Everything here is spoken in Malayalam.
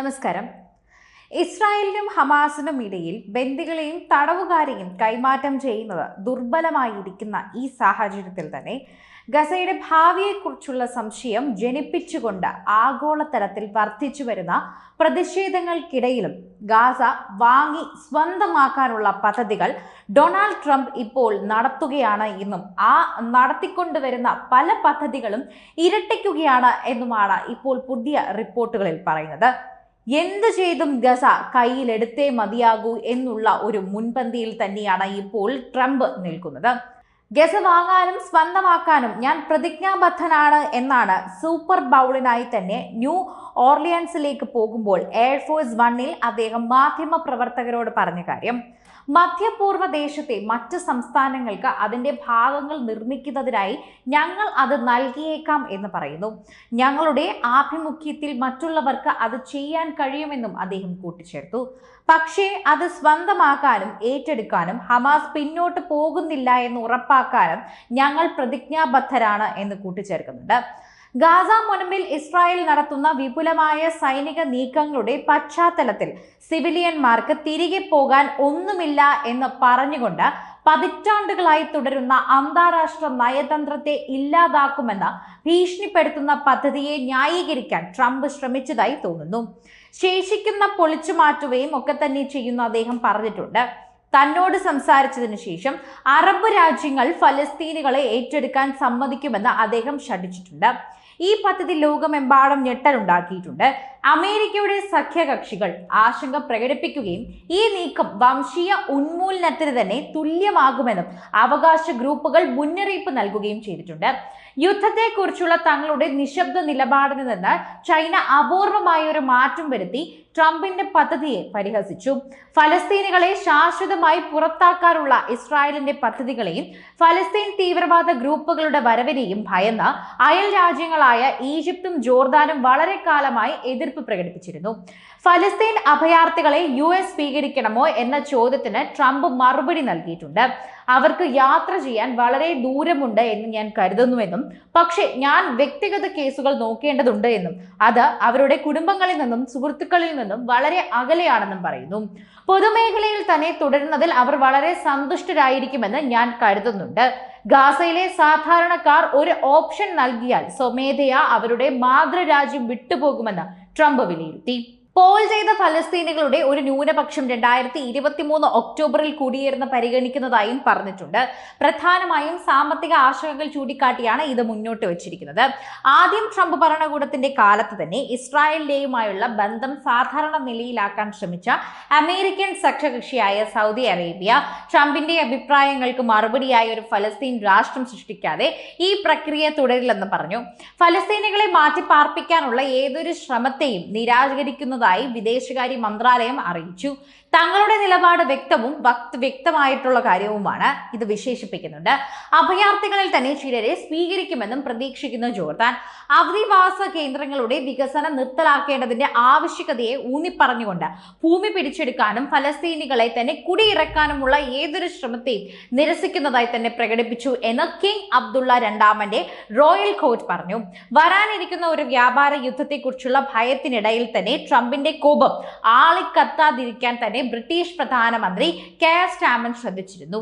നമസ്കാരം. ഇസ്രായേലിനും ഹമാസിനും ഇടയിൽ ബന്ദികളെയും തടവുകാരെയും കൈമാറ്റം ചെയ്യുന്നത് ദുർബലമായിരിക്കുന്ന ഈ സാഹചര്യത്തിൽ തന്നെ ഗസയുടെ ഭാവിയെക്കുറിച്ചുള്ള സംശയം ജനിപ്പിച്ചുകൊണ്ട് ആഗോളതലത്തിൽ വർദ്ധിച്ചു വരുന്ന പ്രതിഷേധങ്ങൾക്കിടയിലും ഗാസ വാങ്ങി സ്വന്തമാക്കാനുള്ള പദ്ധതികൾ ഡൊണാൾഡ് ട്രംപ് ഇപ്പോൾ നടത്തുകയാണ് എന്നും ആ നടത്തിക്കൊണ്ടുവരുന്ന പല പദ്ധതികളും ഇരട്ടിക്കുകയാണ് എന്നുമാണ് ഇപ്പോൾ പുതിയ റിപ്പോർട്ടുകളിൽ പറയുന്നത്. എന്ത് ചെയ്തും ഗസ കയ്യിലെടുത്തേ മതിയാകൂ എന്നുള്ള ഒരു മുൻപന്തിയിൽ തന്നെയാണ് ഇപ്പോൾ ട്രംപ് നിൽക്കുന്നത്. ഗസ വാങ്ങാനും സ്വന്തമാക്കാനും ഞാൻ പ്രതിജ്ഞാബദ്ധനാണ് എന്നാണ് സൂപ്പർ ബൗളിനായി തന്നെ ന്യൂ ഓർലിയൻസിലേക്ക് പോകുമ്പോൾ എയർഫോഴ്സ് വണ്ണിൽ അദ്ദേഹം മാധ്യമ പ്രവർത്തകരോട് പറഞ്ഞ കാര്യം. മധ്യപൂർവ ദേശത്തെ മറ്റ് സംസ്ഥാനങ്ങൾക്ക് അതിന്റെ ഭാഗങ്ങൾ നിർമ്മിക്കുന്നതിനായി ഞങ്ങൾ അത് നൽകിയേക്കാം എന്ന് പറയുന്നു. ഞങ്ങളുടെ ആഭിമുഖ്യത്തിൽ മറ്റുള്ളവർക്ക് അത് ചെയ്യാൻ കഴിയുമെന്നും അദ്ദേഹം കൂട്ടിച്ചേർത്തു. പക്ഷേ അത് സ്വന്തമാക്കാനും ഏറ്റെടുക്കാനും ഹമാസ് പിന്നോട്ട് പോകുന്നില്ല എന്ന് ഉറപ്പാക്കാനും ഞങ്ങൾ പ്രതിജ്ഞാബദ്ധരാണ് എന്ന് കൂട്ടിച്ചേർക്കുന്നുണ്ട്. ഗാസ മുനമ്പിൽ ഇസ്രായേൽ നടത്തുന്ന വിപുലമായ സൈനിക നീക്കങ്ങളുടെ പശ്ചാത്തലത്തിൽ സിവിലിയന്മാർക്ക് തിരികെ പോകാൻ ഒന്നുമില്ല എന്ന് പറഞ്ഞുകൊണ്ട് പതിറ്റാണ്ടുകളായി തുടരുന്ന അന്താരാഷ്ട്ര നയതന്ത്രത്തെ ഇല്ലാതാക്കുമെന്ന ഭീഷണിപ്പെടുത്തുന്ന പദ്ധതിയെ ന്യായീകരിക്കാൻ ട്രംപ് ശ്രമിച്ചതായി തോന്നുന്നു. ശേഷിക്കുന്ന പൊളിച്ചു മാറ്റുകയും ഒക്കെ തന്നെ ചെയ്യുന്നു അദ്ദേഹം പറഞ്ഞിട്ടുണ്ട്. തന്നോട് സംസാരിച്ചതിനു ശേഷം അറബ് രാജ്യങ്ങൾ ഫലസ്തീനുകളെ ഏറ്റെടുക്കാൻ സമ്മതിക്കുമെന്ന് അദ്ദേഹം ശഠിച്ചിട്ടുണ്ട്. ഈ പദ്ധതി ലോകമെമ്പാടും ഞെട്ടലുണ്ടാക്കിയിട്ടുണ്ട്. അമേരിക്കയുടെ സഖ്യകക്ഷികൾ ആശങ്ക പ്രകടിപ്പിക്കുകയും ഈ നീക്കം വംശീയ ഉന്മൂലനത്തിന് തന്നെ തുല്യമാകുമെന്നും അവകാശ ഗ്രൂപ്പുകൾ മുന്നറിയിപ്പ് നൽകുകയും ചെയ്തിട്ടുണ്ട്. യുദ്ധത്തെക്കുറിച്ചുള്ള തങ്ങളുടെ നിശബ്ദ നിലപാടിൽ നിന്ന് ചൈന അപൂർവമായ ഒരു മാറ്റം വരുത്തി ട്രംപിന്റെ പദ്ധതിയെ പരിഹസിച്ചു. ഫലസ്തീനുകളെ ശാശ്വതമായി പുറത്താക്കാനുള്ള ഇസ്രായേലിന്റെ പദ്ധതികളെയും ഫലസ്തീൻ തീവ്രവാദ ഗ്രൂപ്പുകളുടെ വരവിനെയും ഭയന്ന അയൽ രാജ്യങ്ങളായ ഈജിപ്തും ജോർദാനും വളരെ കാലമായി എതിർപ്പ് പ്രകടിപ്പിച്ചിരുന്നു. ഫലസ്തീൻ അഭയാർത്ഥികളെ യു സ്വീകരിക്കണമോ എന്ന ചോദ്യത്തിന് ട്രംപ് മറുപടി നൽകിയിട്ടുണ്ട്. അവർക്ക് യാത്ര ചെയ്യാൻ വളരെ ദൂരമുണ്ട് എന്ന് ഞാൻ കരുതുന്നുവെന്നും പക്ഷേ ഞാൻ വ്യക്തിഗത കേസുകൾ നോക്കേണ്ടതുണ്ട് എന്നും അത് അവരുടെ കുടുംബങ്ങളിൽ നിന്നും സുഹൃത്തുക്കളിൽ നിന്നും വളരെ അകലെയാണെന്നും പറയുന്നു. പൊതുമേഖലയിൽ തന്നെ തുടരുന്നതിൽ അവർ വളരെ സന്തുഷ്ടരായിരിക്കുമെന്ന് ഞാൻ കരുതുന്നുണ്ട്. ഗാസയിലെ സാധാരണക്കാർ ഒരു ഓപ്ഷൻ നൽകിയാൽ സ്വമേധയാ അവരുടെ മാതൃരാജ്യം വിട്ടുപോകുമെന്ന് ട്രംപ് വിലയിരുത്തി. പോൾ ചെയ്ത ഫലസ്തീനികളുടെ ഒരു ന്യൂനപക്ഷം രണ്ടായിരത്തി ഇരുപത്തി മൂന്ന് ഒക്ടോബറിൽ കുടിയേറുന്ന പരിഗണിക്കുന്നതായും പറഞ്ഞിട്ടുണ്ട്. പ്രധാനമായും സാമ്പത്തിക ആശങ്കകൾ ചൂണ്ടിക്കാട്ടിയാണ് ഇത് മുന്നോട്ട് വച്ചിരിക്കുന്നത്. ആദ്യം ട്രംപ് ഭരണകൂടത്തിന്റെ കാലത്ത് തന്നെ ഇസ്രായേലിലെയുമായുള്ള ബന്ധം സാധാരണ നിലയിലാക്കാൻ ശ്രമിച്ച അമേരിക്കൻ സഖ്യകക്ഷിയായ സൗദി അറേബ്യ ട്രംപിന്റെ അഭിപ്രായങ്ങൾക്ക് മറുപടിയായ ഒരു ഫലസ്തീൻ രാഷ്ട്രം സൃഷ്ടിക്കാതെ ഈ പ്രക്രിയ തുടരില്ലെന്ന് പറഞ്ഞു. ഫലസ്തീനികളെ മാറ്റിപ്പാർപ്പിക്കാനുള്ള ഏതൊരു ശ്രമത്തെയും നിരാകരിക്കുന്നതായി വിദേശകാര്യ മന്ത്രാലയം അറിയിച്ചു. തങ്ങളുടെ നിലപാട് വ്യക്തവും വ്യക്തമായിട്ടുള്ള കാര്യവുമാണ് ഇത് വിശേഷിപ്പിക്കുന്നുണ്ട്. അഭയാർത്ഥികളിൽ തന്നെ ചിലരെ സ്വീകരിക്കുമെന്നും പ്രതീക്ഷിക്കുന്ന ജോർദാൻ. അവധിവാസ കേന്ദ്രങ്ങളുടെ വികസനം നിർത്തലാക്കേണ്ടതിന്റെ ആവശ്യകതയെ ഊന്നിപ്പറഞ്ഞുകൊണ്ട് ഭൂമി പിടിച്ചെടുക്കാനും ഫലസ്തീനികളെ തന്നെ കുടിയിറക്കാനുമുള്ള ഏതൊരു ശ്രമത്തെയും നിരസിക്കുന്നതായി തന്നെ പ്രകടിപ്പിച്ചു എന്ന് കിങ് അബ്ദുള്ള രണ്ടാമന്റെ റോയൽ കോർട്ട് പറഞ്ഞു. വരാനിരിക്കുന്ന ഒരു വ്യാപാര യുദ്ധത്തെക്കുറിച്ചുള്ള ഭയത്തിനിടയിൽ തന്നെ ട്രംപിന്റെ കോപം ആളിക്കത്താതിരിക്കാൻ തന്നെ ബ്രിട്ടീഷ് പ്രധാനമന്ത്രി കെയർ സ്റ്റാമൻ ശ്രദ്ധിച്ചിരുന്നു.